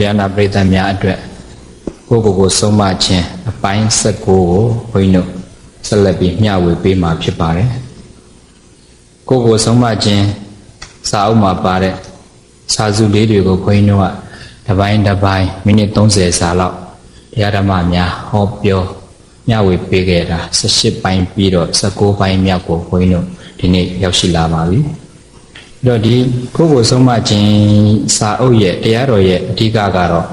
တရားနာပရိသတ်များအတွက်ကိုယ့်ကိုယ်ကိုဆုံးမခြင်းအပိုင်း16ကိုဘုန်းကြီးတို့ဆက်လက်ပြီးမျှဝေပေးမှာဖြစ်ပါတယ်။ကိုယ့်ကိုယ်ဆုံးမခြင်းစာအုပ်မှာပါတဲ့စာစုလေးတွေကိုဘုန်းကြီးတို့ကတစ်ပိုင်းတစ်ပိုင်းမိနစ်30စာလောက်တရားဓမ္မများဟောပြောမျှဝေပေးခဲ့တာ18ပိုင်းပြီးတော့19ပိုင်းမြောက်ကိုဘုန်းကြီးတို့ဒီနေ့ရောက်ရှိလာပါပြီ။အဲ့ တော့ဒီကိုယ့်ကိုယ်ဆုံးမခြင်းစာအုပ်ရဲ့တရားတော်ရဲ့အဓိကကတော့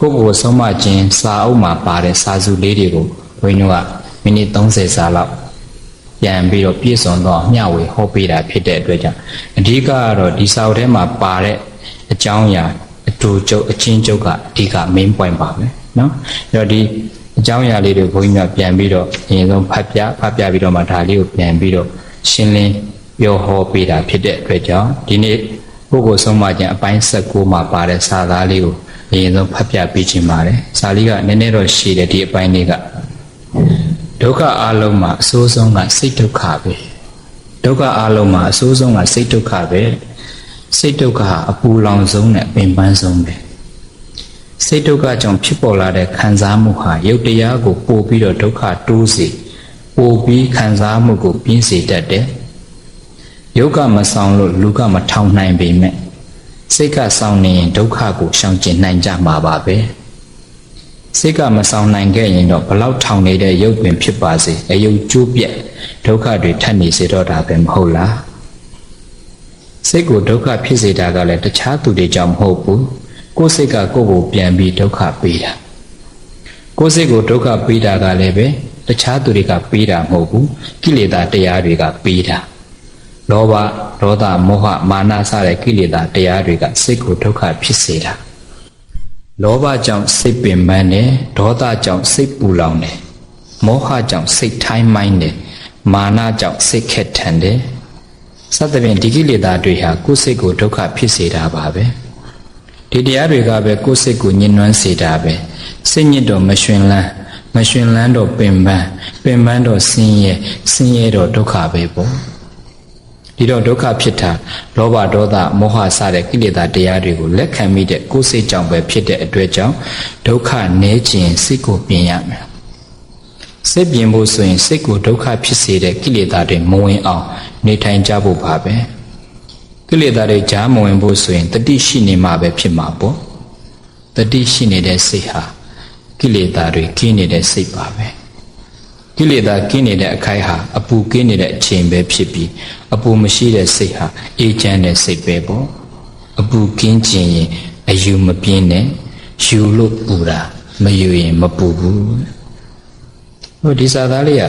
ကိုယ့်ကိုယ်ဆုံးမခြင်းစာအုပ်မှာပါတဲ့စာစုလေးတွေကိုဘုန်းကြီးတို့ကမိနစ်30စာလောက်ပြန်ပြီးတော့ပြည့်စုံတော့မျှဝေဟောပေးတာဖြစ်တဲ့အတွက်ကြောင့်အဓိကကတော့ဒီစာအုပ်ထဲမှာပါတဲ့အကြောင်းအရာအတူကျုပ်အချင်းကျုပ်ကအဓိက main point ပါပဲเนาะအဲ့တော့ဒီအကြောင်းအရာလေးတွေဘုန်းကြီးကပြန်ပြီးတော့အရင်ဆုံးဖတ်ပြဖတ်ပြပြီးတော့မှဒါလေးကိုပြန်ပြီးတော့ရှင်းလင်း ပြောဟောပေးတာဖြစ်တဲ့အတွက်ကြောင့်ဒီနေ့ပုဂ္ဂိုလ်ဆုံးမခြင်းအပိုင်း16မှာပါတဲ့စာသားလေးကိုအရင်ဆုံးဖတ်ပြပေးခြင်းပါတယ်စာလေးကနည်းနည်းတော့ရှည်တယ်ဒီအပိုင်းလေးကဒုက္ခအလုံးမှာအဆိုးဆုံးကစိတ်ဒုက္ခပဲဒုက္ခအလုံးမှာအဆိုးဆုံးကစိတ်ဒုက္ခပဲစိတ်ဒုက္ခဟာအပူလောင်ဆုံးနဲ့ပင်ပန်းဆုံးပဲစိတ်ဒုက္ခကြောင့်ဖြစ်ပေါ်လာတဲ့ခံစားမှုဟာရုပ်တရားကိုပို့ပြီးတော့ဒုက္ခတိုးစေပို့ပြီးခံစားမှုကိုပြင်းစေတတ်တယ် ယုတ်ကမဆောင်လို့လူကမထောင်နိုင်ပေမဲ့စိတ်ကဆောင်နေရင်ဒုက္ခကိုရှောင်ကျဉ်နိုင်ကြမှာပါပဲစိတ်ကမဆောင်နိုင်ခဲ့ရင်တော့ဘလောက်ထောင်နေတဲ့ရုပ်ပင်ဖြစ်ပါစေအယုတ်ကျိုးပြက်ဒုက္ခတွေထပ်နေစေတော့တာပဲမဟုတ်လားစိတ်ကိုဒုက္ခဖြစ်စေတာကလည်းတခြားသူတွေကြောင့်မဟုတ်ဘူးကိုယ်စိတ်ကကိုယ့်ကိုပြန်ပြီးဒုက္ခပေးတာကိုယ်စိတ်ကိုဒုက္ခပေးတာကလည်းပဲတခြားသူတွေကပေးတာမဟုတ်ဘူးကိလေသာတရားတွေကပေးတာ လောဘဒေါသမောဟမာနစတဲ့ကိလေသာတရားတွေကစိတ်ကိုဒုက္ခဖြစ်စေတာလောဘကြောင့်စိတ်ပင်ပန်းတယ်ဒေါသကြောင့်စိတ်ပူလောင်တယ်မောဟကြောင့်စိတ်ထိုင်းမိုင်းတယ်မာနကြောင့်စိတ်ခက်ထန်တယ်စသဖြင့်ဒီကိလေသာတွေဟာကိုယ်စိတ်ကိုဒုက္ခဖြစ်စေတာပါပဲဒီတရားတွေကပဲကိုယ်စိတ်ကိုညှဉ်းနှွမ်းစေတာပဲစိတ်ညစ်တော့မရှင်လန်းမရှင်လန်းတော့ပင်ပန်းပင်ပန်းတော့ဆင်းရဲဆင်းရဲတော့ဒုက္ခပဲပေါ့ ဒီတော့ဒုက္ခဖြစ်တာလောဘဒေါသမောဟစတဲ့ကိလေသာတရားတွေကိုလက်ခံမိတဲ့ကိုယ်စိတ်ကြောင့်ပဲဖြစ်တဲ့အတွက်ကြောင့်ဒုက္ခနည်းခြင်းစိတ်ကိုပြင်ရမယ်စိတ်ပြင်ဖို့ဆိုရင်စိတ်ကိုဒုက္ခဖြစ်စေတဲ့ကိလေသာတွေမဝင်အောင်နေထိုင်ကြဖို့ပါပဲကိလေသာတွေကြားမဝင်ဖို့ဆိုရင်တတိရှိနေမှပဲဖြစ်မှာပေါ့တတိရှိနေတဲ့စိတ်ဟာကိလေသာတွေကင်းနေတဲ့စိတ်ပါပဲ ကိလေသာကင်းနေတဲ့အခိုက်ဟာအပူကင်းနေတဲ့အချိန်ပဲဖြစ်ပြီးအပူမရှိတဲ့စိတ်ဟာအေးချမ်းတဲ့စိတ်ပဲပေါ့အပူကင်းခြင်းရင်အယူမပြင်းနဲ့ယူလို့ပူတာမယူရင်မပူဘူးဟိုဒီစာသားလေးက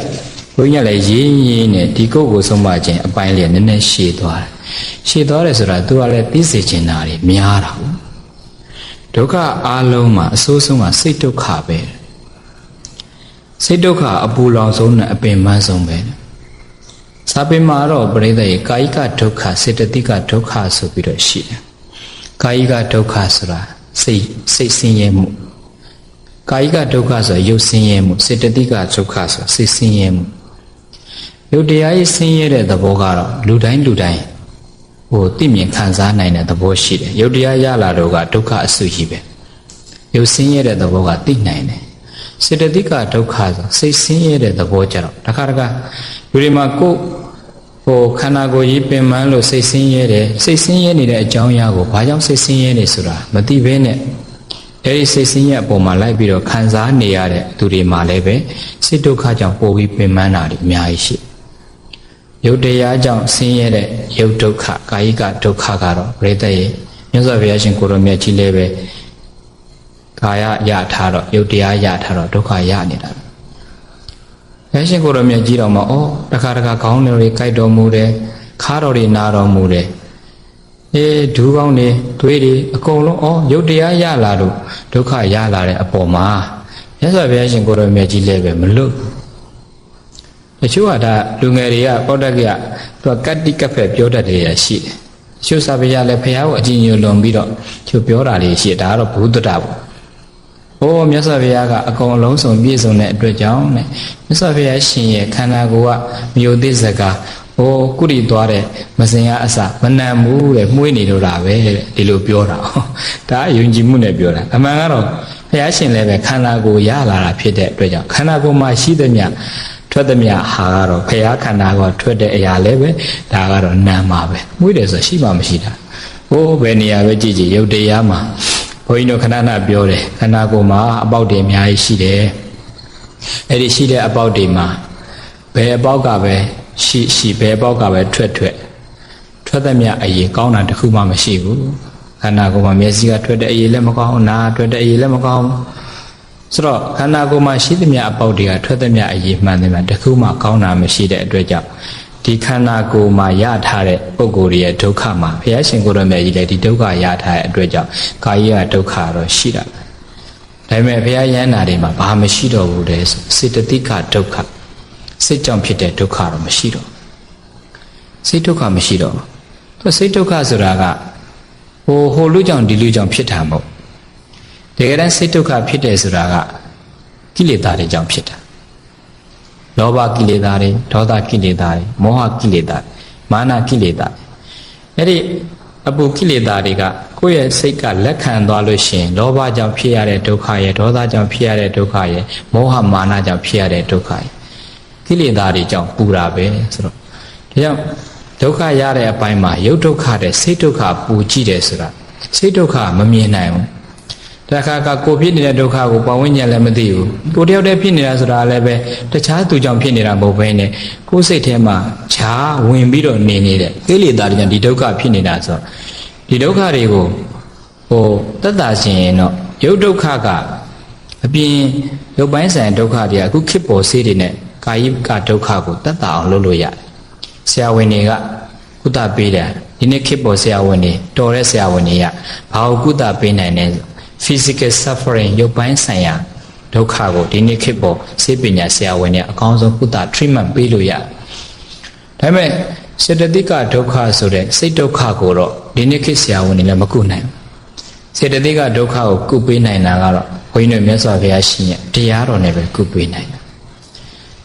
ဘုန်းကြီးလည်းရင်းရင်းနဲ့ဒီကုတ်ကိုဆုံးမခြင်းအပိုင်းလေးနည်းနည်းရှည်သွားတယ်ရှည်သွားတယ်ဆိုတာသူကလည်းသိစေချင်တာတွေများတာဘူးဒုက္ခအလုံးမှာအဆိုးဆုံးကစိတ်ဒုက္ခပဲ စိတ်ဒုက္ခအပူလောင်ဆုံးနဲ့အပင်ပန်းဆုံးပဲစာပေမှာတော့ပရိသတ်ရေကာယကဒုက္ခစေတသိကဒုက္ခဆိုပြီးတော့ရှိတယ်ကာယကဒုက္ခဆိုတာစိတ်စိတ်ဆင်းရဲမှုကာယကဒုက္ခဆိုတာရုပ်ဆင်းရဲမှုစေတသိကဒုက္ခဆိုတာစိတ်ဆင်းရဲမှုရုပ်တရားရေးဆင်းရဲတဲ့သဘောကတော့လူတိုင်းလူတိုင်းဟိုသိမြင်ခံစားနိုင်တဲ့သဘောရှိတယ်ရုပ်တရားရလာတော့ကဒုက္ခအစုကြီးပဲရုပ်ဆင်းရဲတဲ့သဘောကသိနိုင်တယ် စေတသိကဒုက္ခဆိုစိတ်ဆင်းရဲတဲ့သဘောကြတော့တခါတခါလူတွေမှာကိုယ်ဟိုခန္ဓာကိုယ်ကြီးပင်ပန်းလို့စိတ်ဆင်းရဲတယ်စိတ်ဆင်းရဲနေတဲ့အကြောင်းအရာကိုဘာကြောင့်စိတ်ဆင်းရဲနေဆိုတာမသိဘဲနဲ့အဲဒီစိတ်ဆင်းရဲအပေါ်မှာလိုက်ပြီးတော့ခံစားနေရတဲ့သူတွေမှာလည်းပဲစိတ်ဒုက္ခကြောင့်ပိုပြီးပင်ပန်းတာတွေအများကြီးရှိရုပ်တရားကြောင့်ဆင်းရဲတဲ့ရုပ်ဒုက္ခကာယကဒုက္ခကတော့ပြိတ္တရဲ့မြတ်စွာဘုရားရှင်ကိုရောမြတ်ကြီးလည်းပဲ ကာယရထားတော့ရုပ်တရားရထားတော့ဒုက္ခရနေတာဘုရားရှင်ကိုရောမြတ်ကြီးတော်မှာဩတခါတခါခေါင်းတွေကြိုက်တော်မူတယ်ခါတော်တွေနာတော်မူတယ်အေးဒူးကောင်းတွေသွေးတွေအကုန်လုံးဩရုပ်တရားရလာလို့ဒုက္ခရလာတဲ့အပေါ်မှာမြတ်စွာဘုရားရှင်ကိုရောမြတ်ကြီးလည်းပဲမလွတ်တချို့ကဒါလူငယ်တွေကပောတက်ကသူကကတ္တိကဖက်ပြောတတ်တယ်ရရှိတယ်တချို့စာပေရလည်းဘုရားကိုအကြည်ညိုလွန်ပြီးတော့သူပြောတာလေးရှိတယ်ဒါကတော့ဘုဒ္ဓတာပေါ့။ အိုးမြတ်စွာဘုရားကအကုန်အလုံးစုံပြည့်စုံတဲ့အတွက်ကြောင့်တဲ့မြတ်စွာဘုရားရှင်ရဲ့ခန္ဓာကိုယ်ကမြို့သေးစကားဟိုကုရီသွားတဲ့မစင်ရအစမနံဘူးတဲ့မှုေးနေတော့တာပဲတဲ့ဒီလိုပြောတာဒါအယုံကြည်မှုနဲ့ပြောတာအမှန်ကတော့ဘုရားရှင်လည်းပဲခန္ဓာကိုယ်ရလာတာဖြစ်တဲ့အတွက်ကြောင့်ခန္ဓာကိုယ်မှာရှိသမျှထွက်သမျှဟာကတော့ဘုရားခန္ဓာကထွက်တဲ့အရာလည်းပဲဒါကတော့နာမှာပဲမှုေးတယ်ဆိုရှိမှမရှိတာဟိုးဘယ်နေရာပဲကြည့်ကြည့်ရုပ်တရားမှာ ဘုန်းကြီးတို့ခဏခဏပြောတယ်ခန္ဓာကိုယ်မှာအပေါက်တွေအများကြီးရှိတယ်အဲ့ဒီရှိတဲ့အပေါက်တွေမှာဘယ်အပေါက်ကပဲရှိရှိဘယ်အပေါက်ကပဲထွက်ထွက်ထွက်သမျှအရေးကောင်းတာတစ်ခုမှမရှိဘူးခန္ဓာကိုယ်မှာမျက်စိကထွက်တဲ့အရေးလည်းမကောင်းနားထွက်တဲ့အရေးလည်းမကောင်းဆိုတော့ခန္ဓာကိုယ်မှာရှိသမျှအပေါက်တွေကထွက်သမျှအရေးမှန်တယ်မှာတစ်ခုမှကောင်းတာမရှိတဲ့အတွက်ကြောင့် ဒီခန္ဓာကိုယ်မှာရထားတဲ့ပုဂ္ဂိုလ်ရဲ့ဒုက္ခမှာဘုရားရှင်ကိုယ်တော်မြတ်ကြီးလည်းဒီဒုက္ခရထားတဲ့အတွက်ကြောင့်ကာယကဒုက္ခတော့ရှိတာဒါပေမဲ့ဘုရားယန္တာတွေမှာဘာမရှိတော့ဘူးလေစေတသိကဒုက္ခစိတ်ကြောင့်ဖြစ်တဲ့ဒုက္ခတော့မရှိတော့စိတ်ဒုက္ခမရှိတော့သူစိတ်ဒုက္ခဆိုတာကဟိုဟိုလူကြောင့်ဒီလူကြောင့်ဖြစ်တာမဟုတ်တကယ်တမ်းစိတ်ဒုက္ခဖြစ်တယ်ဆိုတာကကိလေသာတွေကြောင့်ဖြစ်တာ လောဘကိလေသာတွေဒေါသကိလေသာတွေမောဟကိလေသာမာနကိလေသာအဲ့ဒီအပူကိလေသာတွေကကိုယ့်ရဲ့စိတ်ကလက်ခံသွားလို့ရှိရင်လောဘကြောင့်ဖြစ်ရတဲ့ဒုက္ခရဲ့ဒေါသကြောင့်ဖြစ်ရတဲ့ဒုက္ခရဲ့မောဟမာနကြောင့်ဖြစ်ရတဲ့ဒုက္ခရဲ့ကိလေသာတွေကြောင့်ပူတာပဲဆိုတော့ဒါကြောင့်ဒုက္ခရတဲ့အပိုင်းမှာယုတ်ဒုက္ခတဲ့စိတ်ဒုက္ခပူကြည့်တယ်ဆိုတာစိတ်ဒုက္ခမမြင်နိုင်ဘူး တခါကကိုဖြစ်နေတဲ့ဒုက္ခကိုပဝိညာဉ်လည်းမသိဘူးကိုတယောက်တည်းဖြစ်နေတာဆိုတာလည်းပဲတခြားသူကြောင့်ဖြစ်နေတာမဟုတ်ဘဲနဲ့ကိုယ်စိတ်ထဲမှာခြားဝင်ပြီးတော့နေနေတဲ့ကိလေသာတွေကြောင့်ဒီဒုက္ခဖြစ်နေတာဆိုတော့ဒီဒုက္ခတွေကိုဟိုတက်တာရှင်ရင်တော့ယုတ်ဒုက္ခကအပြင်ရုပ်ပိုင်းဆိုင်ဒုက္ခတွေကအခုခေတ်ပေါ်ဆေးတွေနဲ့ကာယကဒုက္ခကိုတက်တာအောင်လုပ်လို့ရတယ်ဆရာဝန်တွေကကုသပေးတယ်ဒီနေ့ခေတ်ပေါ်ဆရာဝန်တွေတော်တဲ့ဆရာဝန်တွေကဘာကိုကုသပေးနိုင်လဲ physical suffering ရုပ်ပိုင်းဆိုင်ရာဒုက္ခကိုဒီနေ့ခေတ်ပေါ်စေပညာဆရာဝန်တွေအကောင်းဆုံးကုသ treatment ပေးလို့ရတယ်ဒါပေမဲ့စေတသိကဒုက္ခဆိုတဲ့စိတ်ဒုက္ခကိုတော့ဒီနေ့ခေတ်ဆရာဝန်တွေလည်းမကုနိုင်ဘူးစေတသိကဒုက္ခကိုကုပေးနိုင်တာကတော့ဘုန်းကြီးတို့မြတ်စွာဘုရားရှင်ရဲ့တရားတော်နဲ့ပဲကုပေးနိုင်တာ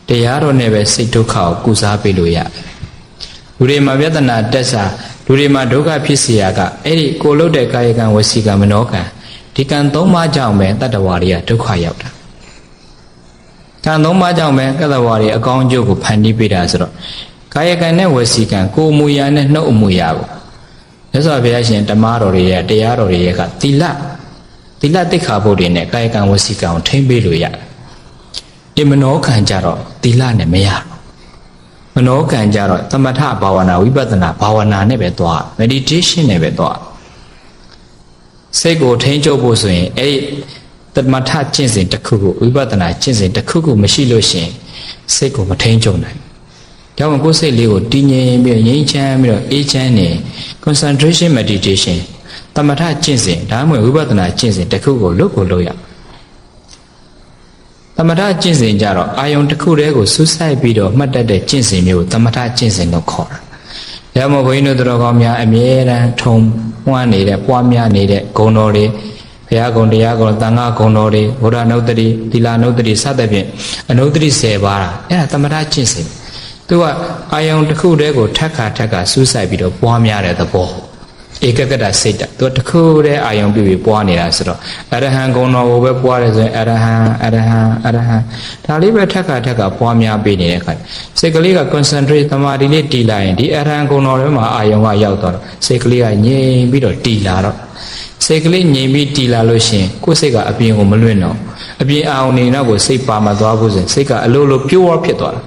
တရားတော်နဲ့ပဲစိတ်ဒုက္ခကိုကုစားပေးလို့ရတယ်လူတွေမှာပြဿနာတက်စာလူတွေမှာဒုက္ခဖြစ်เสียကအဲ့ဒီကိုလုတ်တဲ့ကာယကံဝစီကံမနောကံ ဒီကံသုံးပါးကြောင့်ပဲတတ္တဝါတွေကဒုက္ခရောက်တာကံသုံးပါးကြောင့်ပဲကတ္တဝါတွေအကောင်းအကျိုးကိုဖန်တီးပေးတာဆိုတော့ကာယကံနဲ့ဝစီကံကိုယ်မူရာနဲ့နှုတ်အမူရာကိုမြတ်စွာဘုရားရှင်ဓမ္မတော်တွေရဲ့တရားတော်တွေရဲ့ကသီလသီလတိခါဘုတ်တွေနဲ့ကာယကံဝစီကံကိုထိမ့်ပေးလို့ရတယ်ဒီမနောကံကြတော့သီလနဲ့မရဘူးမနောကံကြတော့သမထဘာဝနာဝိပဿနာဘာဝနာနဲ့ပဲသွား meditation နဲ့ပဲသွား စိတ်ကိုထိန်းချုပ်ဖို့ဆိုရင်အဲ့ဒီသမထကျင့်စဉ်တစ်ခုခုဝိပဿနာကျင့်စဉ်တစ်ခုခုမရှိလို့ရှင်စိတ်ကိုမထိန်းချုပ်နိုင်ဘူး။ကြောင့်ကိုယ်စိတ်လေးကိုတည်ငြိမ်ပြီးငြိမ်းချမ်းပြီးတော့အေးချမ်းနေ concentration meditation သမထကျင့်စဉ်ဒါမှမဟုတ်ဝိပဿနာကျင့်စဉ်တစ်ခုကိုလွတ်ကိုလွတ်ရသမထကျင့်စဉ်ကြတော့အာယုံတစ်ခုတည်းကိုစူးစိုက်ပြီးတော့မှတ်တတ်တဲ့ကျင့်စဉ်မျိုးကိုသမထကျင့်စဉ်လို့ခေါ်တာ။ ဒါမှမဟုတ်ဘုန်းကြီးတို့တော်ကောင်းများအမြဲတမ်းထုံပွားနေတဲ့ပွားများနေတဲ့ဂုဏ်တော်တွေဘုရားဂုဏ်တရားဂုဏ်သံဃာဂုဏ်တော်တွေဘုရားနုဒ္ဒတိသီလနုဒ္ဒတိစသဖြင့်အနုဒ္ဒတိ10ပါးအဲ့ဒါသမထကျင့်စဉ်သူကအာယုံတစ်ခုတည်းကိုထက်ခါထက်ခါစူးစိုက်ပြီးတော့ပွားများတဲ့သဘော ဧကကတစိတ်တသူတခုတည်းအာယုံပြပြီးပွားနေတာဆိုတော့အရဟံဂုဏ်တော်ကိုပဲပွားတယ်ဆိုရင်အရဟံအရဟံအရဟံဒါလေးပဲထက်ခါထက်ခါပွားများပေးနေတဲ့အခါစိတ်ကလေးက concentrate တမာဒီလေးတည်လာရင်ဒီအရဟံဂုဏ်တော်ထဲမှာအာယုံကရောက်သွားတော့စိတ်ကလေးကငြိမ်ပြီးတော့တည်လာတော့စိတ်ကလေးငြိမ်ပြီးတည်လာလို့ရှိရင်ကိုယ်စိတ်ကအပြင်ကိုမလွင့်တော့အပြင်အာရုံနေတော့ကိုစိတ်ပါမသွားဘူးဆိုရင်စိတ်ကအလိုလိုပြိုးဖြစ်သွားတာ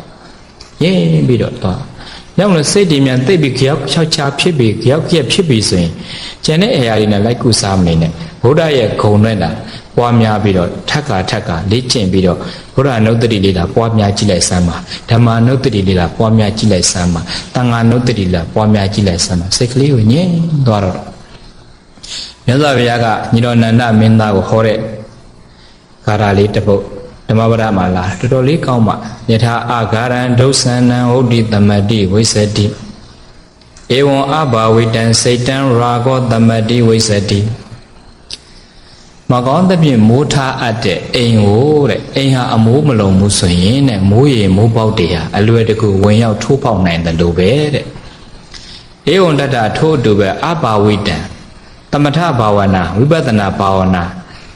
ငြိမ်ပြီးတော့သွား ရောက်လို့စိတ်တွေမြန်သိပ်ပြီးကြောက်ချောက်ချာဖြစ်ပြီးကြောက်ကြက်ဖြစ်ပြီးဆိုရင်ကျန်တဲ့အရာတွေနဲ့လိုက်ကူစားမနေနဲ့ဘုရားရဲ့ဂုံနဲ့တာပွားများပြီးတော့ထက်ခါထက်ခါလေ့ကျင့်ပြီးတော့ဘုရားနုတ္တိလေးလာပွားများကြည့်လိုက်စမ်းပါဓမ္မနုတ္တိလေးလာပွားများကြည့်လိုက်စမ်းပါတန်ဃာနုတ္တိလာပွားများကြည့်လိုက်စမ်းပါစိတ်ကလေးကိုငြိမ်သွားတော့မြတ်စွာဘုရားကညီတော်နန္ဒမင်းသားကိုဟောတဲ့ဂါထာလေးတစ်ပုဒ် ဓမ္မပဒမှာလာတော်တော်လေးကောင်းပါယထာအာဂါရံဒုစန္နံဟုတ်တိသမတိဝိသတိဧဝံအဘာဝိတံစိတ်တံရာဂောသမတိဝိသတိမကောင်းသဖြင့်မိုးထားအပ်တဲ့အိမ်ကိုတဲ့အိမ်ဟာအမိုးမလုံးဘူးဆိုရင်တဲ့မိုးရေမိုးပေါက်တွေဟာအလွယ်တကူဝင်ရောက်ထိုးပေါက်နိုင်တယ်လို့ပဲတဲ့ဧဝံတတ္တထို့အတူပဲအဘာဝိတံတမထဘာဝနာဝိပဿနာဘာဝနာ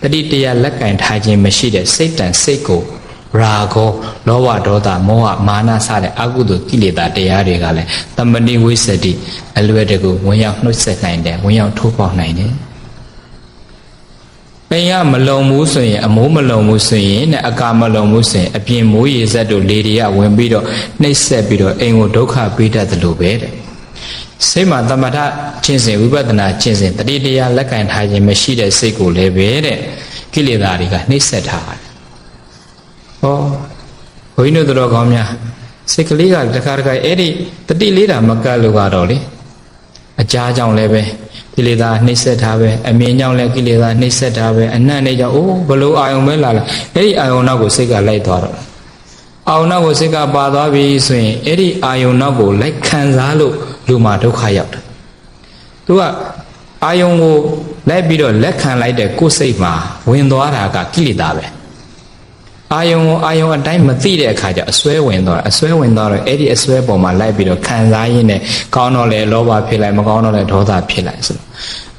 တတိတရားလက်ကင်ထားခြင်းမရှိတဲ့စိတ်တန်စိတ်ကိုရာဂောလောဘဒေါသမောဟမာနစတဲ့အကုသိုလ်ကိလေသာတရားတွေကလည်းတမဏိဝိသတိအလွယ်တကူဝင်ရောက်နှုတ်ဆက်နိုင်တယ်ဝင်ရောက်ထိုးပေါက်နိုင်တယ်ပင်ရမလုံဘူးဆိုရင်အမိုးမလုံဘူးဆိုရင်နဲ့အကာမလုံဘူးဆိုရင်အပြင်မိုးရေစက်တို့လေတွေကဝင်ပြီးတော့နှိပ်ဆက်ပြီးတော့အိမ်ကိုဒုက္ခပေးတတ်တယ်လို့ပဲတဲ့ စိတ်မှာတမထချင်းစဉ်ဝိပဿနာချင်းစဉ်တတိတရားလက်ကင်ထားခြင်းမရှိတဲ့စိတ်ကိုလည်းပဲတဲ့ကိလေသာတွေကနှိပ်ဆက်ထားတယ်။ဟောဘုန်းကြီးတို့တော်ကောင်းများစိတ်ကလေးကတခါတခါအဲ့ဒီတတိလေးတာမကတ်လို့ကတော့လေအကြားကြောင့်လည်းပဲကိလေသာနှိပ်စက်တာပဲအမြင်ကြောင့်လည်းကိလေသာနှိပ်စက်တာပဲအနံ့နေကြောင့်အိုးဘလို့အာယုံပဲလာလာအဲ့ဒီအာယုံနောက်ကိုစိတ်ကလိုက်သွားတော့အာယုံနောက်ကိုစိတ်ကပါသွားပြီဆိုရင်အဲ့ဒီအာယုံနောက်ကိုလိုက်ခံစားလို့ လူမှာဒုက္ခရောက်တယ်သူကအာယုံကိုလိုက်ပြီးတော့လက်ခံလိုက်တဲ့ကိုယ်စိတ်မှာဝင်သွားတာကကိလေသာပဲအာယုံကိုအာယုံအတိုင်းမသိတဲ့အခါကျအစွဲဝင်သွားအစွဲဝင်သွားတော့အဲ့ဒီအစွဲပေါ်မှာလိုက်ပြီးတော့ခံစားရင်းနဲ့ကောင်းတော့လေလောဘဖြစ်လိုက်မကောင်းတော့လေဒေါသဖြစ်လိုက်ဆိုတော့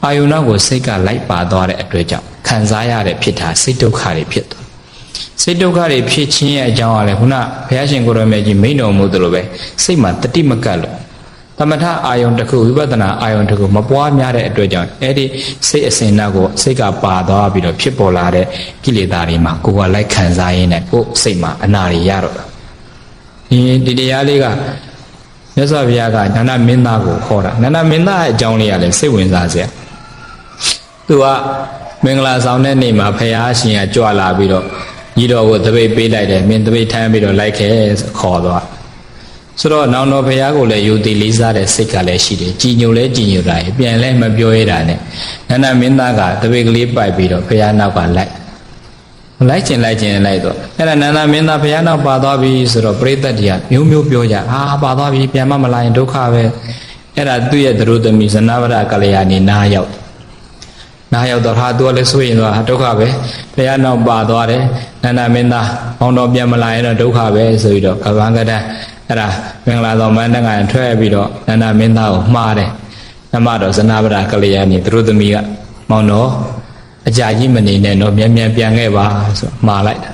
အာယုံနောက်ကိုစိတ်ကလိုက်ပါသွားတဲ့အတွက်ကြောင့်ခံစားရတဲ့ဖြစ်တာစိတ်ဒုက္ခတွေဖြစ်သွားစိတ်ဒုက္ခတွေဖြစ်ခြင်းရဲ့အကြောင်းကလည်းခုနဘုရားရှင်ကိုရမေကြီးမိန့်တော်မူသလိုပဲစိတ်မှာတတိမကတ်လို့ သမထအာယုံတစ်ခုဝိပဿနာအာယုံတစ်ခုမပွားများတဲ့အတွက်ကြောင့်အဲ့ဒီစိတ်အစဉ်နောက်ကိုစိတ်ကပါသွားပြီးတော့ဖြစ်ပေါ်လာတဲ့ကိလေသာတွေမှာကိုယ်ကလိုက်ခံစားရင်းနဲ့ကိုယ်စိတ်မှာအနာတွေရတော့တာဒီဒီတရားလေးကမြတ်စွာဘုရားကနန္ဒမင်းသားကိုခေါ်တာနန္ဒမင်းသားရဲ့အကြောင်းလေးကလည်းစိတ်ဝင်စားစရာသူကမင်္ဂလာဆောင်တဲ့နေ့မှာဘုရားရှင်ကကြွလာပြီးတော့ညီတော်ကိုတပိတ်ပေးလိုက်တယ်မင်းတပိတ်ထမ်းပြီးတော့လိုက်ခဲ့ခေါ်သွား ဆိုတော့နောင်တော်ဘုရားကိုလည်းယူတည်လေးစားတဲ့စိတ်ကလည်းရှိတယ်ကြည်ညိုလဲကြည်ညိုတာပြန်လဲမပြောရတာနဲ့နန္ဒမင်းသားကတပိတ်ကလေးပိုက်ပြီးတော့ဘုရားနောက်ကလိုက်လိုက်ကျင်လိုက်ကျင်လိုက်တော့အဲ့ဒါနန္ဒမင်းသားဘုရားနောက်ပါသွားပြီဆိုတော့ပရိသတ်တွေကမျိုးမျိုးပြောကြအာပါသွားပြီပြန်မမလာရင်ဒုက္ခပဲအဲ့ဒါသူ့ရဲ့သရုသမီဇနဗရကလျာဏီနားရောက်နားရောက်တော့ဟာသူကလည်းဆိုရင်တော့ဒုက္ခပဲဘုရားနောက်ပါသွားတယ်နန္ဒမင်းသားဘောင်းတော်ပြန်မလာရင်တော့ဒုက္ခပဲဆိုပြီးတော့ကဗံကတန်း အဲ့ဒါမင်္ဂလာဆောင်မန်းတန်ကထွက်ပြီးတော့နန္ဒမင်းသားကိုမှားတယ်နမတော်ဇနဗရကလျာဏီသရုသမီကမောင်တော်အကြာကြီးမနေနဲ့တော့မြန်မြန်ပြန်ခဲ့ပါဆိုမှားလိုက်တာ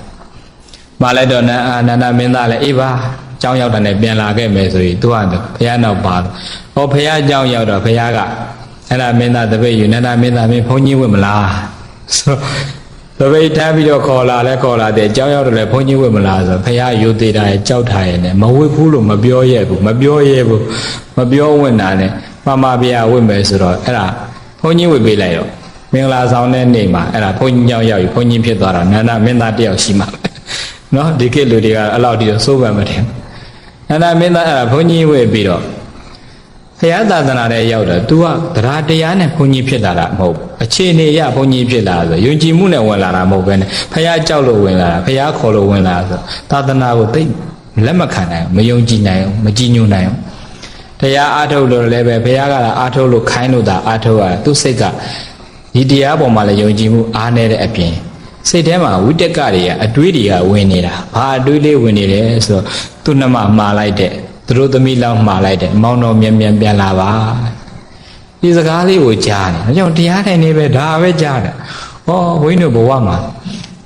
မှားလိုက်တော့နန္နန္ဒမင်းသားလည်းအေးပါကြောင်းရောက်တယ်နဲ့ပြန်လာခဲ့မယ်ဆိုရင်သူကဘုရားနောက်ပါတော့ဟောဘုရားကြောင်းရောက်တော့ဘုရားကအဲ့ဒါမင်းသားတပည့်ယူနန္ဒမင်းသားမင်းဘုန်းကြီးဝင်မလားဆို တပည့်ထားပြီးတော့ခေါ်လာလဲခေါ်လာတယ်ကြောင်းရောက်တော့လဲဘုန်းကြီးဝင်မလားဆိုဘုရားယူသေးတာရဲ့ကြောက်ထားရဲ့နဲ့မဝစ်ဘူးလို့မပြောရဲဘူးမပြောရဲဘူးမပြောဝင်တာနဲ့မမဘုရားဝင်မယ်ဆိုတော့အဲ့ဒါဘုန်းကြီးဝင်ပေးလိုက်တော့မင်္ဂလာဆောင်တဲ့နေ့မှာအဲ့ဒါဘုန်းကြီးကြောင်းရောက်ပြီဘုန်းကြီးဖြစ်သွားတာနန္ဒမင်းသားတယောက်ရှိမှာပဲနော်ဒီခေတ်လူတွေကအဲ့လောက်တည်းစိုးပန်မထင်နန္ဒမင်းသားအဲ့ဒါဘုန်းကြီးဝေပြီးတော့ ဘုရားသာသနာထဲရောက်တော့ तू ကတရားတရားနဲ့ဘုန်းကြီးဖြစ်လာတာမဟုတ်ဘူးအခြေအနေရဘုန်းကြီးဖြစ်လာဆိုယုံကြည်မှုနဲ့ဝင်လာတာမဟုတ်ဘဲနဲ့ဘုရားကြောက်လို့ဝင်လာတာဘုရားခေါ်လို့ဝင်လာတာဆိုသာသနာကိုသိလက်မခံနိုင်ဘူးမယုံကြည်နိုင်ဘူးမကြည်ညိုနိုင်ဘူးတရားအားထုတ်လို့လည်းပဲဘုရားကလာအားထုတ်လို့ခိုင်းလို့သာအားထုတ်ရတာသူစိတ်ကဒီတရားပေါ်မှာလည်းယုံကြည်မှုအားနေတဲ့အပြင်စိတ်ထဲမှာဝိတက်ကတွေကအတွေးတွေကဝင်နေတာဘာအတွေးလေးဝင်နေလဲဆိုတော့သူ့နှမမှားလိုက်တဲ့ သူတို့သမီးလောက်မှားလိုက်တယ်မောင်တော်မြန်မြန်ပြန်လာပါဒီစကားလေးကိုကြားတယ်ဒါကြောင့်တရားထိုင်နေပဲဒါပဲကြားတယ်ဟောဝိနုဘဝမှာ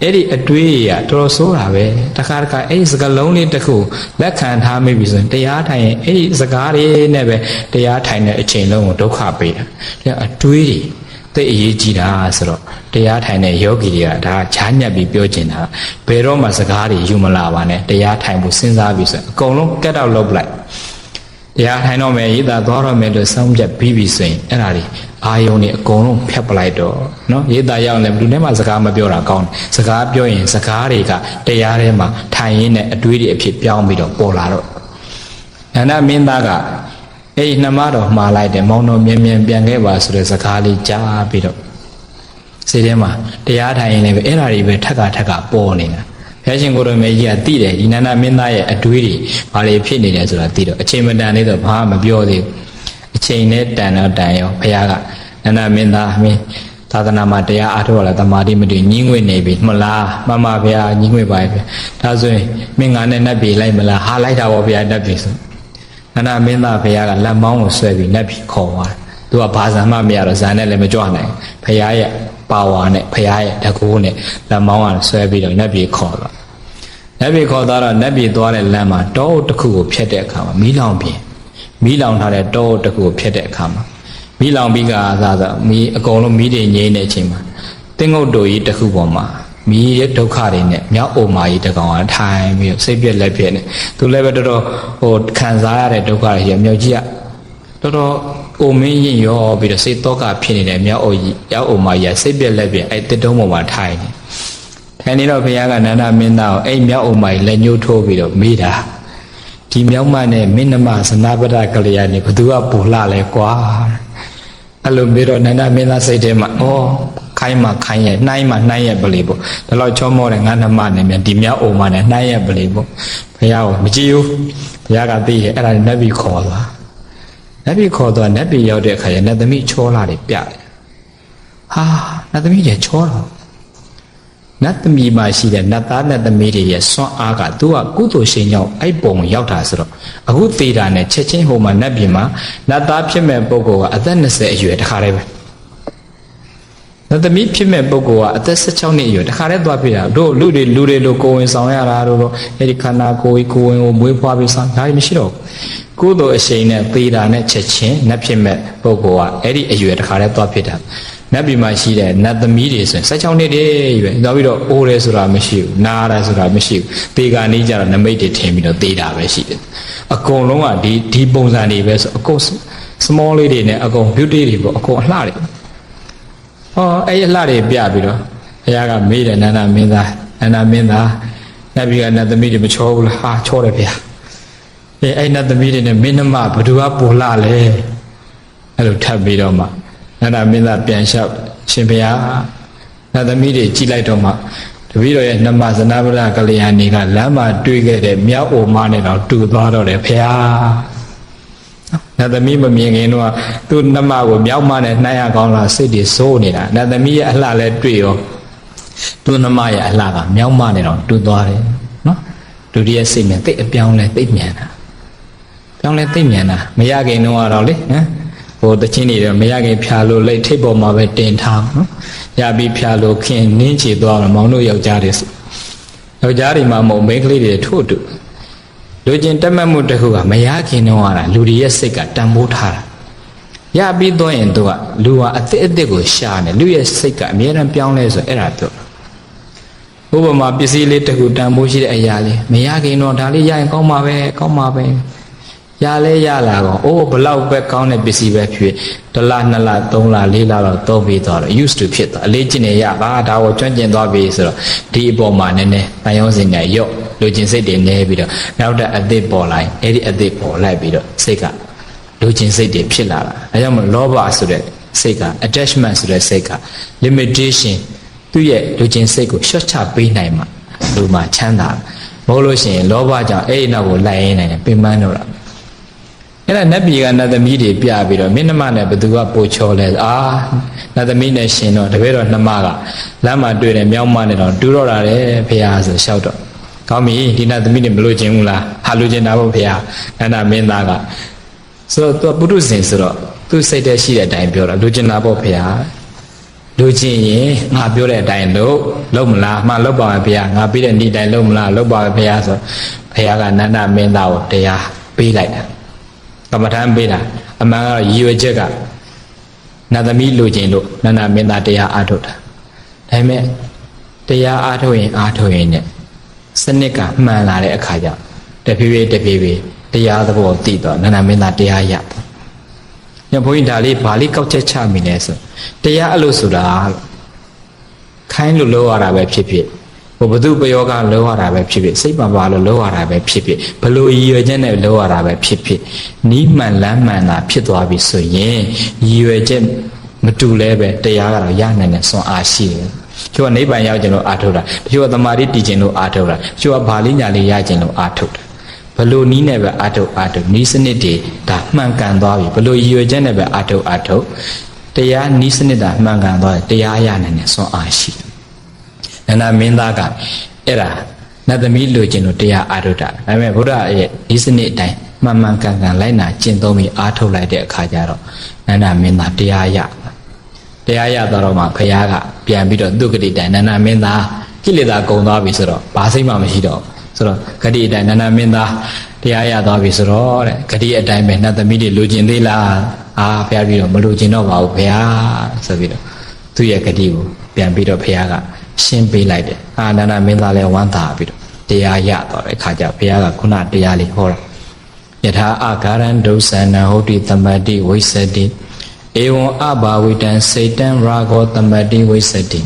အဲ့ဒီအတွေးရတော်တော်ဆိုးတာပဲတခါတခါအဲ့ဒီစကားလုံးလေးတစ်ခုလက်ခံထားမိပြီဆိုရင်တရားထိုင်ရင်အဲ့ဒီစကားလေးနဲ့ပဲတရားထိုင်တဲ့အချိန်လုံးကိုဒုက္ခပေးတာဒါအတွေးတွေ သိအရေးကြီးတာဆိုတော့တရားထိုင်တဲ့ယောဂီတွေကဒါချားညက်ပြီးပြောကျင်တာဘယ်တော့မှစကားတွေယူမလာပါနဲ့တရားထိုင်ဖို့စဉ်းစားပြီးဆိုအကုန်လုံးကတ်တော့လုပ်လိုက်တရားထိုင်တော့မယ်ရေးတာသွားတော့မယ်လို့စောင့်ပြတ်ပြီးပြီဆိုရင်အဲ့ဒါတွေအာယုံတွေအကုန်လုံးဖျက်ပလိုက်တော့နော်ရေးတာရောက်လည်းဘယ်သူနဲ့မှစကားမပြောတာကောင်းတယ်စကားပြောရင်စကားတွေကတရားထဲမှာထိုင်ရင်းနဲ့အတွေးတွေအဖြစ်ပြောင်းပြီးတော့ပေါ်လာတော့နန္ဒမင်းသားက အဲ့ဒီနှမတော်မှားလိုက်တယ်မောင်တော်မြင်မြင်ပြန်ခဲ့ပါဆိုတဲ့စကားလေးကြားပြီးတော့စိတ်ထဲမှာတရားထိုင်ရင်လည်းပဲအဲ့ဓာတွေပဲထက်ကထက်ကပေါ်နေတာဘုရားရှင်ကိုရမေကြီးကသိတယ်ဒီနန္ဒမင်းသားရဲ့အတွေးတွေဘာတွေဖြစ်နေတယ်ဆိုတာသိတော့အချိန်မတန်သေးတော့ဘာမှမပြောသေးဘူးအချိန်နဲ့တန်တော့တန်ရောဘုရားကနန္ဒမင်းသားမင်းသာသနာမှာတရားအားထုတ်ရတာတမာတိမတည်ညင်းငွေနေပြီမလားမှန်ပါဗျာညင်းငွေပါဗျာဒါဆိုရင်မင်းငါနဲ့နတ်ပြည်လိုက်မလားဟာလိုက်တာပေါ့ဗျာနတ်ပြည်ဆို နန္ဒမင်းသားဘုရားကလက်မောင်းကိုဆွဲပြီးနတ်ပြည်ခေါ်သွားတယ်သူကဘာဇံမှမရတော့ဇံနဲ့လည်းမကြွနိုင်ဘုရားရဲ့ပါဝါနဲ့ဘုရားရဲ့တကူနဲ့လက်မောင်းကဆွဲပြီးတော့နတ်ပြည်ခေါ်သွားနတ်ပြည်ခေါ်သွားတော့နတ်ပြည်သွားတဲ့လမ်းမှာတောအုပ်တစ်ခုကိုဖျက်တဲ့အခါမှာမီးလောင်ပြင်မီးလောင်ထားတဲ့တောအုပ်တစ်ခုကိုဖျက်တဲ့အခါမှာမီးလောင်ပြီးကသာသာမီးအကုန်လုံးမီးတွေငြိမ်းတဲ့အချိန်မှာတင်းငုတ်တော်ကြီးတစ်ခုပေါ်မှာ မီးရဲ့ဒုက္ခတွေနဲ့မြောက်အိုမာကြီးတစ်ကောင်ကထိုင်ပြီးစိတ်ပြက်လက်ပြက်နေသူလည်းပဲတော်တော်ဟိုခံစားရတဲ့ဒုက္ခတွေရမြောက်ကြီးကတော်တော်အိုမင်းရင်ရောပြီးတော့စိတ်တော့ကဖြစ်နေတဲ့မြောက်အိုကြီးရောက်အိုမာကြီးကစိတ်ပြက်လက်ပြက်အဲ့တစ်တုံးပေါ်မှာထိုင်နေထိုင်နေတော့ဘုရားကနန္ဒမင်းသားကိုအဲ့မြောက်အိုမာကြီးလက်ညှိုးထိုးပြီးတော့မေးတာဒီမြောက်မနဲ့မင်းနမဇနာပဒကလျာဏီဘသူကပူလှလဲကွာအဲ့လိုပြီးတော့နန္ဒမင်းသားစိတ်ထဲမှာဩ ခိုင်းမှခိုင်းရဲ့နှိုင်းမှနှိုင်းရဲ့ပလီပေါ့ဒါတော့ချောမောတဲ့ငါနှမနဲ့မြန်ဒီမြောက်အိုမာနဲ့နှိုင်းရဲ့ပလီပေါ့ဘုရားကမကြည့်ဘူးဘုရားကသိရဲ့အဲ့ဒါနဲ့နတ်ပြည်ခေါ်သွားနတ်ပြည်ခေါ်သွားနတ်ပြည်ရောက်တဲ့အခါကျနတ်သမီးချောလာတွေပြတယ်ဟာနတ်သမီးတွေချောလာနတ်သမီးမှာရှိတဲ့နတ်သားနတ်သမီးတွေရဲ့စွမ်းအားကသူကကုသိုလ်ရှင်ကြောင့်အဲ့ပုံရောက်တာဆိုတော့အခုသေးတာနဲ့ချက်ချင်းဟိုမှာနတ်ပြည်မှာနတ်သားဖြစ်မဲ့ပုဂ္ဂိုလ်ကအသက်20အရွယ်တခါတည်းပဲ နတ်သမီးဖြစ်မဲ့ပုဂ္ဂိုလ်ကအသက်16နှစ်အရွယ်တခါတည်းသွားပြတာတို့လူတွေလူတွေလိုကိုယ်ဝင်ဆောင်ရတာတို့တော့အဲ့ဒီခန္ဓာကိုယ်ကိုယ်ဝင်ကိုမွေးဖွားပြီးဆောင်ဒါမရှိတော့ဘူးကုသိုလ်အရှိန်နဲ့သေးတာနဲ့ချက်ချင်းနတ်ဖြစ်မဲ့ပုဂ္ဂိုလ်ကအဲ့ဒီအရွယ်တခါတည်းသွားဖြစ်တာနတ်ပြည်မှာရှိတဲ့နတ်သမီးတွေဆိုရင်16နှစ်တည်းရွယ်နောက်ပြီးတော့အိုးတယ်ဆိုတာမရှိဘူးနားတယ်ဆိုတာမရှိဘူးသေကာနေကြတော့နမိတ်တွေထင်ပြီးတော့သေတာပဲရှိတယ်အကုန်လုံးကဒီဒီပုံစံတွေပဲဆိုအကုန် small လေးတွေနဲ့အကုန် beauty တွေပေါ့အကုန်အလှတွေ ဟောအဲ့ဒီအလှတွေပြပြီးတော့ဘုရားကမေးတယ်နန္ဒမင်းသားနန္ဒမင်းသားနတ်ပြည်ကနတ်သမီးတွေမချောဘူးလားဟာချောတယ်ဗျာအဲအဲ့နတ်သမီးတွေနဲ့မင်းနှမဘသူကပူလှလဲအဲ့လိုထပ်ပြီးတော့မှနန္ဒမင်းသားပြန်လျှောက်ရှင်ဘုရားနတ်သမီးတွေကြည်လိုက်တော့မှတပည့်တော်ရဲ့နှမဇနဗရကလျာဏီကလမ်းမှာတွေ့ခဲ့တဲ့မြောက်အိုမနဲ့တော့တူသွားတော့တယ်ဘုရား နတ်သမီးမမြင်ခင်တော့သူ့နှမကိုမြောက်မနဲ့နှိုင်းရကောင်းလားစိတ်တွေစိုးနေတာနတ်သမီးရဲ့အလှလဲတွေ့ရောသူ့နှမရဲ့အလှကမြောက်မနဲ့တော့တူသွားတယ်နော်ဒုတိယစိတ်မြန်တိတ်အပြောင်းလဲတိတ်မြန်တာပြောင်းလဲတိတ်မြန်တာမရခင်တော့တော့လေဟမ်ဟိုတချင်းနေတော့မရခင်ဖြာလို့လက်ထိပ်ပေါ်မှာပဲတင်ထားနော်ရပြီးဖြာလို့ခင်နင်းချေသွားတော့မောင်တို့ယောက်ျားတွေယောက်ျားတွေမှာမဟုတ်မိန်းကလေးတွေထို့တူ လူချင်းတက်မှတ်မှုတစ်ခုကမရခင်တော့ရတာလူတွေရဲ့စိတ်ကတန်ဖိုးထားတာရပြီးတော့ရင်သူကလူဟာအစ်စ်အစ်စ်ကိုရှာနေလူရဲ့စိတ်ကအမြဲတမ်းပြောင်းလဲဆိုအဲ့ဒါပြောဥပမာပစ္စည်းလေးတစ်ခုတန်ဖိုးရှိတဲ့အရာလေးမရခင်တော့ဒါလေးရရင်ကောင်းမှာပဲကောင်းမှာပဲရလဲရလာကောအိုးဘလောက်ပဲကောင်းတဲ့ပစ္စည်းပဲဖြစ်တစ်လနှစ်လသုံးလလေးလတော့သုံးပြီးသွားတော့ used to ဖြစ်သွားအလေးကျင့်နေရပါဒါကိုကျွမ်းကျင်သွားပြီဆိုတော့ဒီအပေါ်မှာနည်းနည်းတန်ရုံးစင်ကရော့ လူကျင်စိတ်တွေနေပြီးတော့နောက်တဲ့အသစ်ပေါ်လိုက်အဲ့ဒီအသစ်ပေါ်လိုက်ပြီးတော့စိတ်ကလူကျင်စိတ်တွေဖြစ်လာတာအဲကြောင့်မလောဘဆိုတဲ့စိတ်က attachment ဆိုတဲ့စိတ်က limitation သူ့ရဲ့လူကျင်စိတ်ကိုရှော့ချပေးနိုင်မှလူမှာချမ်းသာမဟုတ်လို့ရှိရင်လောဘကြောင့်အဲ့ဒီနောက်ကိုလိုက်ရင်းနိုင်တယ်ပင်ပန်းတော့တာအဲ့ဒါနတ်ပြည်ကနတ်သမီးတွေပြပြီးတော့မင်းနှမနဲ့ဘသူကပိုချော်လဲအာနတ်သမီးနဲ့ရှင်တော့တပည့်တော်နှမကလမ်းမှာတွေ့တယ်မြောင်းမနဲ့တော့တူတော့တာတယ်ဖေဟာဆိုလျှောက်တော့ ကောင်းပြီဒီနတ်သမီးတွေမလို့ခြင်းဘူးလားဟာလို့ခြင်းတာပေါ့ဖေဟာအန္တာမင်းသားကဆိုတော့သူကပုရုဇဉ်ဆိုတော့သူစိတ်ထဲရှိတဲ့အတိုင်းပြောတာလူကျင်တာပေါ့ဖေဟာလူကျင်ရင်ငါပြောတဲ့အတိုင်းလုပ်လုပ်မလားမှလုပ်ပါမယ်ဖေဟာငါပြီးတဲ့နေ့တိုင်းလုပ်မလားလုပ်ပါမယ်ဖေဟာဆိုဖေဟာကနန္ဒမင်းသားကိုတရားပေးလိုက်တာကမ္မထမ်းပေးတာအမှန်ကတော့ရည်ရွယ်ချက်ကနတ်သမီးလူကျင်လို့နန္ဒမင်းသားတရားအားထုတ်တာဒါပေမဲ့တရားအားထုတ်ရင်အားထုတ်ရင်เนี่ย စနစ်ကမှန်လာတဲ့အခါကျတဖြည်းဖြည်းတဖြည်းဖြည်းတရားသဘောသိတော့နန္ဒမင်းသားတရားရတော့ညဘုန်းကြီးဒါလေးဗာလေးကောက်ချက်ချမိလဲဆိုတရားအဲ့လိုဆိုတာခိုင်းလို့လောရတာပဲဖြစ်ဖြစ်ဟိုဘု து ပယောကလောရတာပဲဖြစ်ဖြစ်စိတ်ပါပါလို့လောရတာပဲဖြစ်ဖြစ်ဘလို့ရည်ရွယ်ချက်နဲ့လောရတာပဲဖြစ်ဖြစ်နီးမှန်လမ်းမှန်တာဖြစ်သွားပြီဆိုရင်ရည်ရွယ်ချက်မတူလဲပဲတရားကတော့ရနိုင်တဲ့စွမ်းအားရှိတယ်။ ချို့ကနိဗ္ဗာန်ရောက်ကျင်လို့အာထုတ်တာ။ချို့ကသမာဓိတည်ကျင်လို့အာထုတ်တာ။ချို့ကဘာလေးညာလေးရကျင်လို့အာထုတ်တာ။ဘလို့နီးနဲ့ပဲအာထုတ်အာထုတ်နီးစနစ်တွေဒါမှန်ကန်သွားပြီ။ဘလို့ရည်ရွယ်ချက်နဲ့ပဲအာထုတ်အာထုတ်တရားနီးစနစ်တာမှန်ကန်သွားတယ်တရားရနိုင်တဲ့စွမ်းအားရှိတယ်နန္ဒမင်းသားကအဲ့ဒါနတ်သမီးလူချင်းတို့တရားအားထုတ်တာဒါပေမဲ့ဘုရားရဲ့ဒီစနစ်အတိုင်းမှန်မှန်ကန်ကန်လိုက်နာကျင့်သုံးပြီးအားထုတ်လိုက်တဲ့အခါကျတော့နန္ဒမင်းသားတရားရ တရားရသွားတော့မှခရားကပြန်ပြီးတော့သူဂတိတိုင်နန္ဒမင်းသားကိလေသာကုန်သွားပြီဆိုတော့ဘာစိတ်မှမရှိတော့ဘူးဆိုတော့ဂတိအတိုင်းနန္ဒမင်းသားတရားရသွားပြီဆိုတော့တဲ့ဂတိအတိုင်းပဲနတ်သမီးတွေလူကျင်သေးလားအာဖះပြီးတော့မလူကျင်တော့ပါဘူးဖះဆိုပြီးတော့သူ့ရဲ့ဂတိကိုပြန်ပြီးတော့ဖះကရှင်းပေးလိုက်တယ်အာနန္ဒမင်းသားလည်းဝမ်းသာပြီးတော့တရားရသွားတဲ့အခါကျဖះကခုနတရားလေးဟောတာယထာအာဂရံဒုစန္နဟုတ်တိသမတိဝိသတိ ဧဝံအဘာဝိတံစေတံရာဂောသမတိဝိသတိ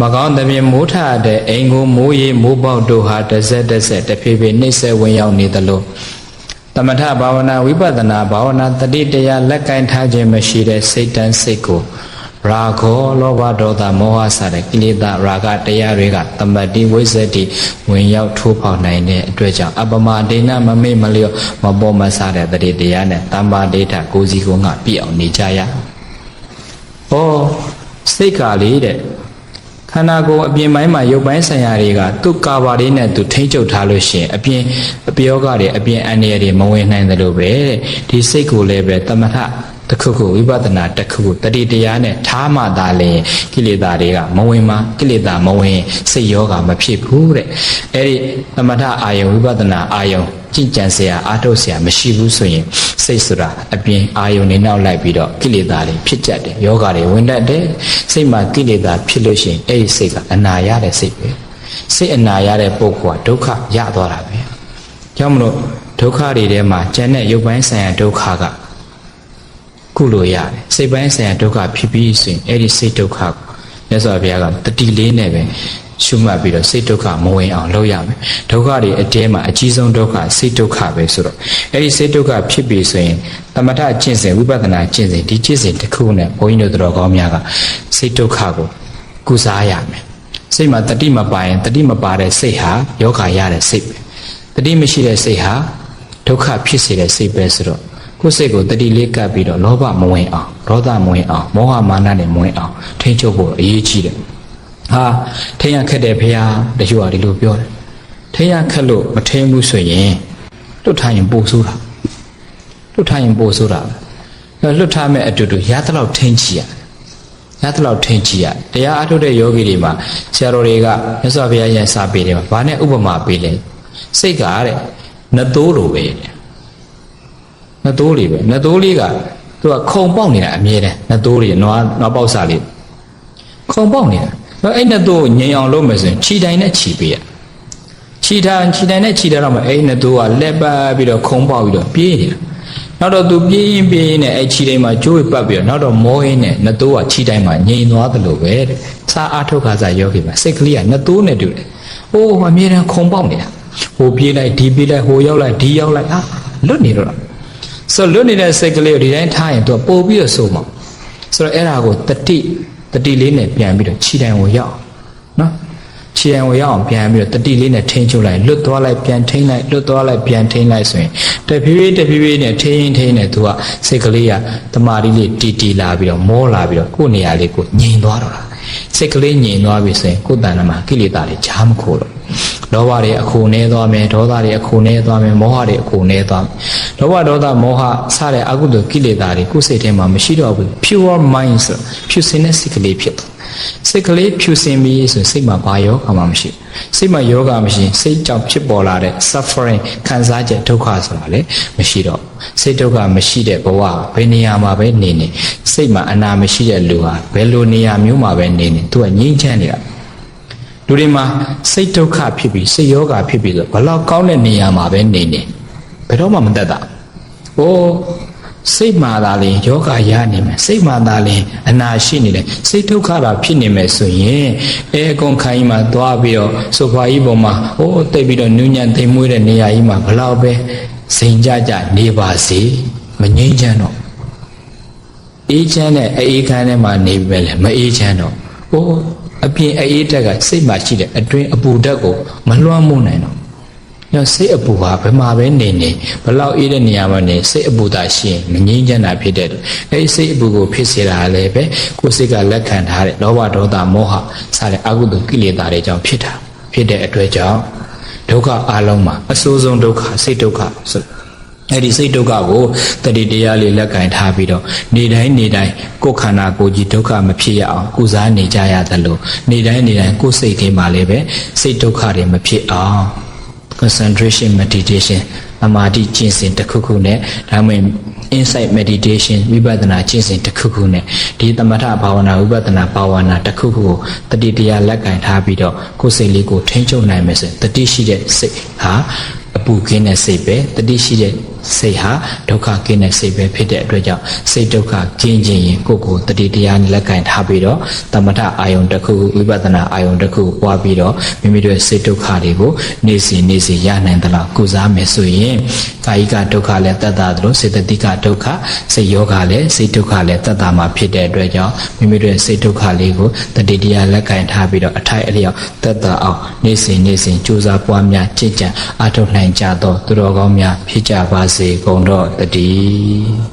မကောင်းသဖြင့်မိုးထတဲ့အိမ်ကိုမိုးရီမိုးပေါက်တို့ဟာတစ်ဆက်တစ်ဆက်တစ်ဖြည်းဖြည်းနှိမ့်ဆက်ဝင်ရောက်နေသလိုသမထဘာဝနာဝိပဿနာဘာဝနာတတိတရားလက်ကင်ထားခြင်းမရှိတဲ့စိတ်တန်းစိတ်ကို ရာဂောလောဘဒေါသမောဟစတဲ့ကိလေသာရာဂတရားတွေကတမတိဝိဇ္ဇတိဝင်ရောက်ထိုးဖောက်နိုင်တဲ့အတွက်ကြောင့်အပမဒေနမမေ့မလျော့မပေါ်မဆတဲ့တတိတရားနဲ့တမ္ပါဒိဋ္ဌကိုစီကိုငါပြည့်အောင်နေကြရ။ဩစိတ်ကလေးတဲ့ခန္ဓာကိုယ်အပြင်ပိုင်းမှာရုပ်ပိုင်းဆိုင်ရာတွေကသူ့ကာဘာလေးနဲ့သူထိမ့်ချုပ်ထားလို့ရှိရင်အပြင်အပြောကတွေအပြင်အန္တရာယ်တွေမဝင်နိုင်တယ်လို့ပဲတဲ့ဒီစိတ်ကိုလည်းပဲတမထ တစ်ခုခုဝိပဿနာတစ်ခုခုတတိတရားနဲ့ထားမှသာလေကိလေသာတွေကမဝင်ပါကိလေသာမဝင်စိတ်ယောဂမဖြစ်ဘူးတဲ့အဲ့ဒီသမထအာယုံဝိပဿနာအာယုံကြင်ကြံစရာအာထုတ်စရာမရှိဘူးဆိုရင်စိတ်ဆိုတာအပြင်အာယုန်နေနောက်လိုက်ပြီးတော့ကိလေသာတွေဖြစ်ကြတယ်ယောဂတွေဝင်တတ်တယ်စိတ်မှာကိလေသာဖြစ်လို့ရှိရင်အဲ့ဒီစိတ်ကအနာရတဲ့စိတ်ပဲစိတ်အနာရတဲ့ပုဂ္ဂိုလ်ကဒုက္ခရသွားတာပဲကြောင့်မလို့ဒုက္ခတွေထဲမှာဉာဏ်နဲ့ရုပ်ပိုင်းဆိုင်ရာဒုက္ခက ကုလို့ရတယ်စိတ်ပိုင်းဆိုင်ရာဒုက္ခဖြစ်ပြီးဆိုရင်အဲ့ဒီစိတ်ဒုက္ခကိုမြတ်စွာဘုရားကတတိလေးနဲ့ပဲရှုမှတ်ပြီးတော့စိတ်ဒုက္ခမဝင်အောင်လုပ်ရမယ်ဒုက္ခတွေအတဲမှာအကြီးဆုံးဒုက္ခစိတ်ဒုက္ခပဲဆိုတော့အဲ့ဒီစိတ်ဒုက္ခဖြစ်ပြီဆိုရင်သမထကျင့်စဉ်ဝိပဿနာကျင့်စဉ်ဒီကျင့်စဉ်တစ်ခုနဲ့ဘုန်းကြီးတို့တော်ကောင်းများကစိတ်ဒုက္ခကိုကုစားရမယ်စိတ်မှာတတိမပါရင်တတိမပါတဲ့စိတ်ဟာယောဂရတဲ့စိတ်ပဲတတိမရှိတဲ့စိတ်ဟာဒုက္ခဖြစ်စေတဲ့စိတ်ပဲဆိုတော့ ကိုယ်စိတ်ကိုတတိလေးကပ်ပြီးတော့လောဘမဝင်အောင်ဒေါသမဝင်အောင်မောဟမာနနဲ့မဝင်အောင်ထိန်းချုပ်ဖို့အရေးကြီးတယ်ဟာထိန်းရခက်တယ်ဖေဟာတချို့ကဒီလိုပြောတယ်ထိန်းရခက်လို့မထိန်းဘူးဆိုရင်လွတ်ထားရင်ပိုဆိုးတာလွတ်ထားရင်ပိုဆိုးတာပဲလွတ်ထားမဲ့အတူတူရသလောက်ထိန်းချရတယ်ရသလောက်ထိန်းချရတရားအထုတ်တဲ့ယောဂီတွေမှာဆရာတော်တွေကမြတ်စွာဘုရားရဲ့စာပေတွေမှာဘာနဲ့ဥပမာပေးလဲစိတ်ကတဲ့နသိုးလိုပဲတဲ့ နသိုးလေးပဲနသိုးလေးကသူကခုံပေါက်နေတာအမြဲတမ်းနသိုးလေးနွားနွားပေါက်စာလေးခုံပေါက်နေတာအဲ့နသိုးကိုငြိမ်အောင်လုပ်မယ်ဆိုရင်ခြိတိုင်နဲ့ခြိပေးရခြိထားခြိတိုင်နဲ့ခြိထားတော့မှအဲ့နသိုးကလက်ပတ်ပြီးတော့ခုံပေါက်ပြီးတော့ပြေးနေတာနောက်တော့သူပြေးရင်ပြေးရင်နဲ့အဲ့ခြိတိုင်မှာကျိုးပတ်ပြီးတော့နောက်တော့မောရင်းနဲ့နသိုးကခြိတိုင်မှာငြိမ်သွားသလိုပဲတဲ့စာအားထုတ်ခါစားယောဂီမှာစိတ်ကလေးကနသိုးနဲ့တူတယ်အိုးအမြဲတမ်းခုံပေါက်နေတာဟိုပြေးလိုက်ဒီပြေးလိုက်ဟိုရောက်လိုက်ဒီရောက်လိုက်အာလွတ်နေတော့ ဆိုလွတ်နေတဲ့စိတ်ကလေးကိုဒီတိုင်းထားရင်သူကပို့ပြီးတော့ဆုံးမှာဆိုတော့အဲ့ဒါကိုတတိတတိလေးနဲ့ပြန်ပြီးတော့ခြိတိုင်ကိုရောက်နော်ခြိတိုင်ကိုရောက်အောင်ပြန်ပြီးတော့တတိလေးနဲ့ထိန်းချုပ်လိုက်လွတ်သွားလိုက်ပြန်ထိန်းလိုက်လွတ်သွားလိုက်ပြန်ထိန်းလိုက်ဆိုရင်တဖြည်းဖြည်းတဖြည်းဖြည်းနဲ့ထိန်းထိန်းနဲ့သူကစိတ်ကလေးကတမာရီလေးတီတီလာပြီးတော့မောလာပြီးတော့ကိုယ့်နေရာလေးကိုငြိမ်သွားတော့တာစိတ်ကလေးငြိမ်သွားပြီဆိုရင်ကိုယ်တဏ္ဍမှာကိလေသာတွေကြားမခိုးတော့ လောဘတွေအခုနေသွားမယ်ဒေါသတွေအခုနေသွားမယ်မောဟတွေအခုနေသွားမယ်လောဘဒေါသမောဟစတဲ့အကုသိုလ်ကိလေသာတွေကိုယ်စိတ်ထဲမှာမရှိတော့ဘူး pure mind ဆိုဖြူစင်တဲ့စိတ်ကလေးဖြစ်သွားစိတ်ကလေးဖြူစင်ပြီးဆိုစိတ်မှာဘာယောဂမှမရှိစိတ်မှာယောဂမရှိစိတ်ကြောင့်ဖြစ်ပေါ်လာတဲ့ suffering ခံစားချက်ဒုက္ခဆိုတာလေမရှိတော့စိတ်ဒုက္ခမရှိတဲ့ဘဝဘယ်နေရာမှာပဲနေနေစိတ်မှာအနာမရှိတဲ့လူဟာဘယ်လိုနေရာမျိုးမှာပဲနေနေသူကငြိမ်းချမ်းနေတာ လူတွေမှာစိတ်ဒုက္ခဖြစ်ပြီးစိတ်ယောဂဖြစ်ပြီးဆိုဘလောက်ကောင်းတဲ့နေရာမှာပဲနေနေဘယ်တော့မှမသက်တာ။အိုးစိတ်မာသာလင်ယောဂရနေမယ်စိတ်မာသာလင်အနာရှိနေတယ်စိတ်ဒုက္ခတာဖြစ်နေမယ်ဆိုရင်အဲအကုန်ခိုင်းမှာသွားပြီးတော့ဆိုဖာကြီးပေါ်မှာဟိုးတိတ်ပြီးတော့နူးညံ့သိမ်မွေးတဲ့နေရာကြီးမှာဘလောက်ပဲစိန်ကြကြနေပါစေမငြိမ်းချမ်းတော့အေးချမ်းတဲ့အေးခမ်းထဲမှာနေပြီပဲလေမအေးချမ်းတော့ဟိုး အပြင်အေးတက်ကစိတ်မှာရှိတဲ့အတွင်းအပူဓာတ်ကိုမလွှမ်းမိုးနိုင်တော့ညစိတ်အပူဟာဘယ်မှာပဲနေနေဘလောက်အေးတဲ့နေရာမှာနေစိတ်အပူသာရှိရင်မငြိမ်းချမ်းတာဖြစ်တဲ့အဲဒီစိတ်အပူကိုဖြစ်စေတာလည်းပဲကိုယ်စိတ်ကလက်ခံထားတဲ့လောဘဒေါသမောဟစတဲ့အကုသိုလ်ကိလေသာတွေကြောင့်ဖြစ်တာဖြစ်တဲ့အတွက်ကြောင့်ဒုက္ခအလုံးမှာအဆိုးဆုံးဒုက္ခစိတ်ဒုက္ခဆို အဲ့ဒီစိတ်ဒုက္ခကိုတတိတရားလေးလက်ကင်ထားပြီးတော့နေတိုင်းနေတိုင်းကိုယ်ခန္ဓာကိုယ်ကြီးဒုက္ခမဖြစ်ရအောင်ကုစားနေကြရသလိုနေတိုင်းနေတိုင်းကိုယ်စိတ်ထဲမှာလည်းပဲစိတ်ဒုက္ခတွေမဖြစ်အောင် concentration meditation အမာတိကျင့်စဉ်တစ်ခုခုနဲ့ဒါမှမဟုတ် insight meditation ဝိပဿနာကျင့်စဉ်တစ်ခုခုနဲ့ဒီသမထဘာဝနာဝိပဿနာဘာဝနာတစ်ခုခုကိုတတိတရားလက်ကင်ထားပြီးတော့ကိုယ်စိတ်လေးကိုထိန်းချုပ်နိုင်မယ်ဆိုရင်တတိရှိတဲ့စိတ်ဟာအပူကင်းတဲ့စိတ်ပဲတတိရှိတဲ့ စိတ်ဟာဒုက္ခကင်းတဲ့စိတ်ပဲဖြစ်တဲ့အတွက်ကြောင့်စိတ်ဒုက္ခကင်းခြင်းရင်ကိုယ့်ကိုယ်တတိတရားနဲ့လက်ကင်ထားပြီးတော့သမထအာယုံတစ်ခုခုဝိပဿနာအာယုံတစ်ခုကိုပွားပြီးတော့မိမိတို့ရဲ့စိတ်ဒုက္ခတွေကိုနေ့စဉ်နေ့စဉ်ရနိုင်သလားကုစားမယ်ဆိုရင်ကာယကဒုက္ခလည်းတတ်တာသလိုစေတသိကဒုက္ခစိတ်ယောဂလည်းစိတ်ဒုက္ခလည်းတတ်တာမှာဖြစ်တဲ့အတွက်ကြောင့်မိမိတို့ရဲ့စိတ်ဒုက္ခလေးကိုတတိတရားလက်ကင်ထားပြီးတော့အထိုက်အလျောက်တတ်တာအောင်နေ့စဉ်နေ့စဉ်ကြိုးစားပွားများကြင်ကြံအထောက်နိုင်ကြသောသူတော်ကောင်းများဖြစ်ကြပါစေကုန်တော့တည်း